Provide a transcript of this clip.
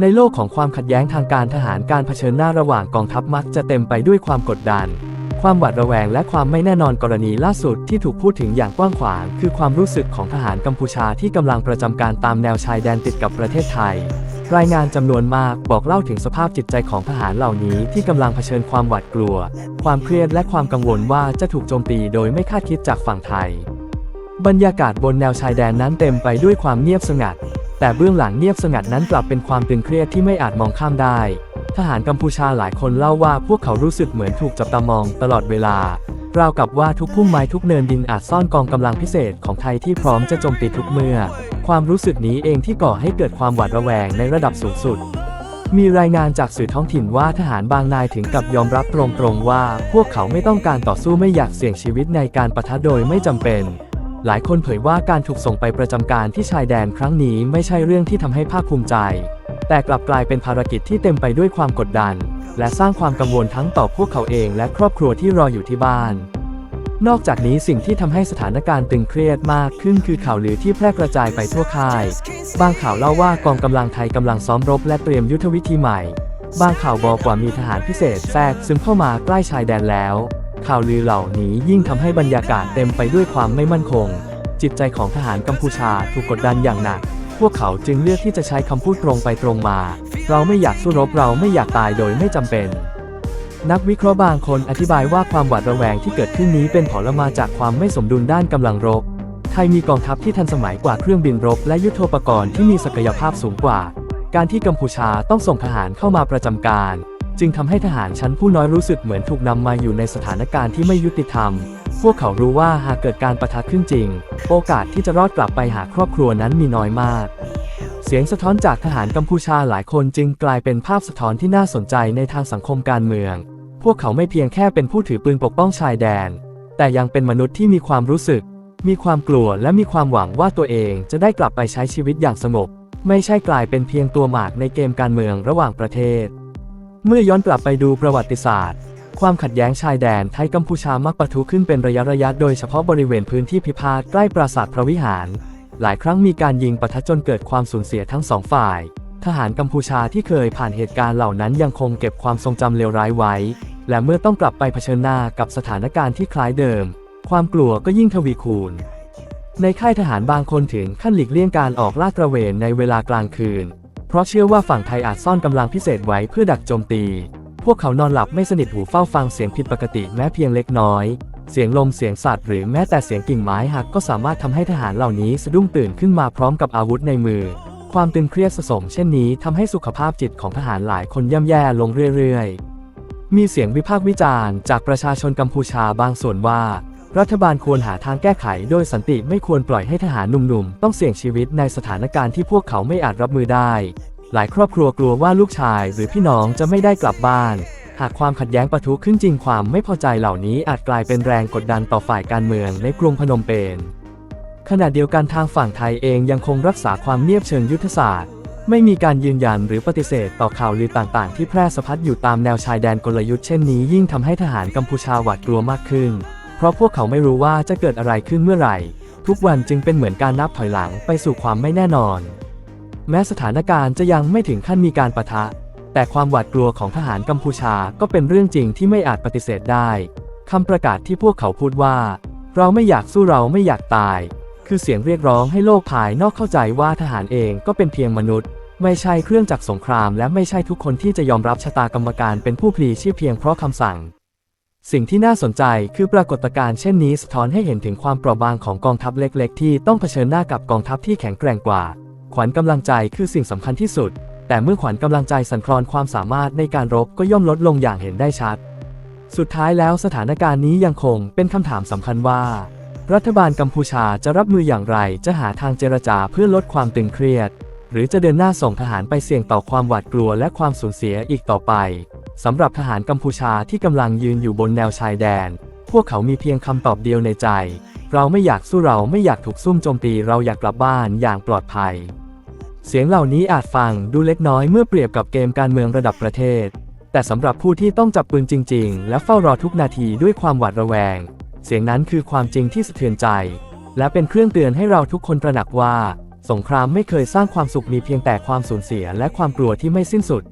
ในโลกของความขัดแย้งทางการทหารการเผชิญหน้าระหว่างกองทัพมักจะเต็มไปด้วยความกดดัน ความหวาดระแวงและความไม่แน่นอนกรณีล่าสุดที่ถูกพูดถึงอย่างกว้างขวาง คือความรู้สึกของทหารกัมพูชาที่กำลังประจำการตามแนวชายแดนติดกับประเทศไทย รายงานจำนวนมากบอกเล่าถึงสภาพจิตใจของทหารเหล่านี้ที่กำลังเผชิญความหวาดกลัว ความเครียดและความกังวลว่าจะถูกโจมตีโดยไม่คาดคิดจากฝั่งไทย บรรยากาศบนแนวชายแดนนั้นเต็มไปด้วยความเงียบสงัด แต่เบื้องหลังเงียบสงัดนั้นกลับเป็นความตึงเครียดที่ไม่อาจมองข้ามได้ ทหารกัมพูชาหลายคนเล่าว่าพวกเขารู้สึกเหมือนถูกจับตามองตลอดเวลา ราวกับว่าทุกพุ่มไม้ทุกเนินดินอาจซ่อนกองกำลังพิเศษของไทยที่พร้อมจะโจมตีทุกเมื่อ ความรู้สึกนี้เองที่ก่อให้เกิดความหวาดระแวงในระดับสูงสุดมีรายงานจากสื่อท้องถิ่นว่าทหารบางนายถึงกับยอมรับตรงๆว่า พวกเขาไม่ต้องการต่อสู้ไม่อยากเสี่ยงชีวิตในการปะทะโดยไม่จำเป็น หลายคนเผยว่าการถูกส่งไปประจำการที่ชายแดนครั้งนี้ไม่ใช่เรื่องที่ทำให้ภาคภูมิใจ แต่กลับกลายเป็นภารกิจที่เต็มไปด้วยความกดดัน และสร้างความกังวลทั้งต่อพวกเขาเองและครอบครัวที่รออยู่ที่บ้าน นอกจากนี้สิ่งที่ทำให้สถานการณ์ตึงเครียดมากขึ้นคือข่าวลือที่แพร่กระจายไปทั่วค่าย บางข่าวเล่าว่ากองกำลังไทยกำลังซ้อมรบและเตรียมยุทธวิธีใหม่ บางข่าวบอกว่ามีทหารพิเศษแทรกซึมเข้ามาใกล้ชายแดนแล้ว ข่าวลือเหล่านี้ยิ่งทำให้บรรยากาศเต็มไปด้วยความไม่มั่นคง จิตใจของทหารกัมพูชาถูกกดดันอย่างหนัก พวกเขาจึงเลือกที่จะใช้คำพูดตรงไปตรงมา เราไม่อยากสู้รบเราไม่อยากตายโดยไม่จำเป็น นักวิเคราะห์บางคนอธิบายว่าความหวาดระแวงที่เกิดขึ้นนี้เป็นผลมาจากความไม่สมดุลด้านกำลังรบ ไทยมีกองทัพที่ทันสมัยกว่าเครื่องบินรบ และยุทโธปกรณ์ที่มีศักยภาพสูงกว่า การที่กัมพูชาต้องส่งทหารเข้ามาประจำการ จึงทำให้ทหารชั้นผู้น้อยรู้สึกเหมือนถูกนำมาอยู่ในสถานการณ์ที่ไม่ยุติธรรม พวกเขารู้ว่าหากเกิดการประทะขึ้นจริง โอกาสที่จะรอดกลับไปหาครอบครัวนั้นมีน้อยมาก เสียงสะท้อนจากทหารกัมพูชาหลายคนจึงกลายเป็นภาพสะท้อนที่น่าสนใจในทางสังคมการเมือง พวกเขาไม่เพียงแค่เป็นผู้ถือปืนปกป้องชายแดน แต่ยังเป็นมนุษย์ที่มีความรู้สึก มีความกลัวและมีความหวังว่าตัวเองจะได้กลับไปใช้ชีวิตอย่างสงบ ไม่ใช่กลายเป็นเพียงตัวหมากในเกมการเมืองระหว่างประเทศ เมื่อย้อนกลับไปดูประวัติศาสตร์ ความขัดแย้งชายแดนไทยกัมพูชามักปะทุขึ้นเป็นระยะระยะโดยเฉพาะบริเวณพื้นที่พิพาทใกล้ปราสาทพระวิหาร หลายครั้งมีการยิงปะทะจนเกิดความสูญเสียทั้งสองฝ่าย ทหารกัมพูชาที่เคยผ่านเหตุการณ์เหล่านั้นยังคงเก็บความทรงจำเลวร้ายไว้ และเมื่อต้องกลับไปเผชิญหน้ากับสถานการณ์ที่คล้ายเดิม ความกลัวก็ยิ่งทวีคูณ ในค่ายทหารบางคนถึงขั้นหลีกเลี่ยงการออกลาดตระเวนในเวลากลางคืน ราะเชื่อว่าฝั่งไทยอาจซ่อนกำลังพิเศษไว้เพื่อดักโจมตี พวกเขานอนหลับไม่สนิทหูเฝ้าฟังเสียงผิดปกติแม้เพียงเล็กน้อย เสียงลมเสียงสัตว์หรือแม้แต่เสียงกิ่งไม้หักก็สามารถทำให้ทหารเหล่านี้สะดุ้งตื่นขึ้นมาพร้อมกับอาวุธในมือ ความตึงเครียดสะสมเช่นนี้ทำให้สุขภาพจิตของทหารหลายคนย่ำแย่ลงเรื่อยๆ มีเสียงวิพากษ์วิจารณ์จากประชาชนกัมพูชาบางส่วนว่า รัฐบาลควรหาทางแก้ไขโดยสันติไม่ควรปล่อยให้ทหารหนุ่มๆ ต้องเสี่ยงชีวิตในสถานการณ์ที่พวกเขาไม่อาจรับมือได้ หลายครอบครัวกลัวว่าลูกชายหรือพี่น้องจะไม่ได้กลับบ้าน หากความขัดแย้งปะทุขึ้นจริงความไม่พอใจเหล่านี้อาจกลายเป็นแรงกดดันต่อฝ่ายการเมืองในกรุงพนมเปญขณะเดียวกันทางฝั่งไทยเองยังคงรักษาความเงียบเชิงยุทธศาสตร์ ไม่มีการยืนยันหรือปฏิเสธต่อข่าวลือต่างๆ ที่แพร่สะพัดอยู่ตามแนวชายแดนกลยุทธ์เช่นนี้ยิ่งทำให้ทหารกัมพูชาหวาดกลัวมากขึ้น เพราะพวกเขาไม่รู้ว่าจะเกิดอะไรขึ้นเมื่อไหร่ ทุกวันจึงเป็นเหมือนการนับถอยหลังไปสู่ความไม่แน่นอน แม้สถานการณ์จะยังไม่ถึงขั้นมีการปะทะ แต่ความหวาดกลัวของทหารกัมพูชาก็เป็นเรื่องจริงที่ไม่อาจปฏิเสธได้คำประกาศที่พวกเขาพูดว่า เราไม่อยากสู้เราไม่อยากตาย คือเสียงเรียกร้องให้โลกภายนอกเข้าใจว่าทหารเองก็เป็นเพียงมนุษย์ ไม่ใช่เครื่องจักรสงคราม และไม่ใช่ทุกคนที่จะยอมรับชะตากรรมการเป็นผู้พลีชีพเพียงเพราะคำสั่ง สิ่งที่น่าสนใจคือปรากฏการณ์เช่นนี้สะท้อนให้เห็นถึงความเปราะบางของกองทัพเล็กๆ ที่ต้องเผชิญหน้ากับกองทัพที่แข็งแกร่งกว่า ขวัญกำลังใจคือสิ่งสำคัญที่สุด แต่เมื่อขวัญกำลังใจสั่นคลอนความสามารถในการรบก็ย่อมลดลงอย่างเห็นได้ชัด สุดท้ายแล้วสถานการณ์นี้ยังคงเป็นคำถามสำคัญว่า รัฐบาลกัมพูชาจะรับมืออย่างไร จะหาทางเจรจาเพื่อลดความตึงเครียด หรือจะเดินหน้าส่งทหารไปเสี่ยงต่อความหวาดกลัวและความสูญเสียอีกต่อไป สำหรับทหารกัมพูชาที่กำลังยืนอยู่บนแนวชายแดน พวกเขามีเพียงคำตอบเดียวในใจ เราไม่อยากสู้เราไม่อยากถูกซุ่มโจมตีเราอยากกลับบ้านอย่างปลอดภัย เสียงเหล่านี้อาจฟังดูเล็กน้อยเมื่อเปรียบกับเกมการเมืองระดับประเทศ แต่สำหรับผู้ที่ต้องจับปืนจริง ๆ และเฝ้ารอทุกนาทีด้วยความหวาดระแวง เสียงนั้นคือความจริงที่สะเทือนใจ และเป็นเครื่องเตือนให้เราทุกคนตระหนักว่า สงครามไม่เคยสร้างความสุขมีเพียงแต่ความสูญเสียและความกลัวที่ไม่สิ้นสุด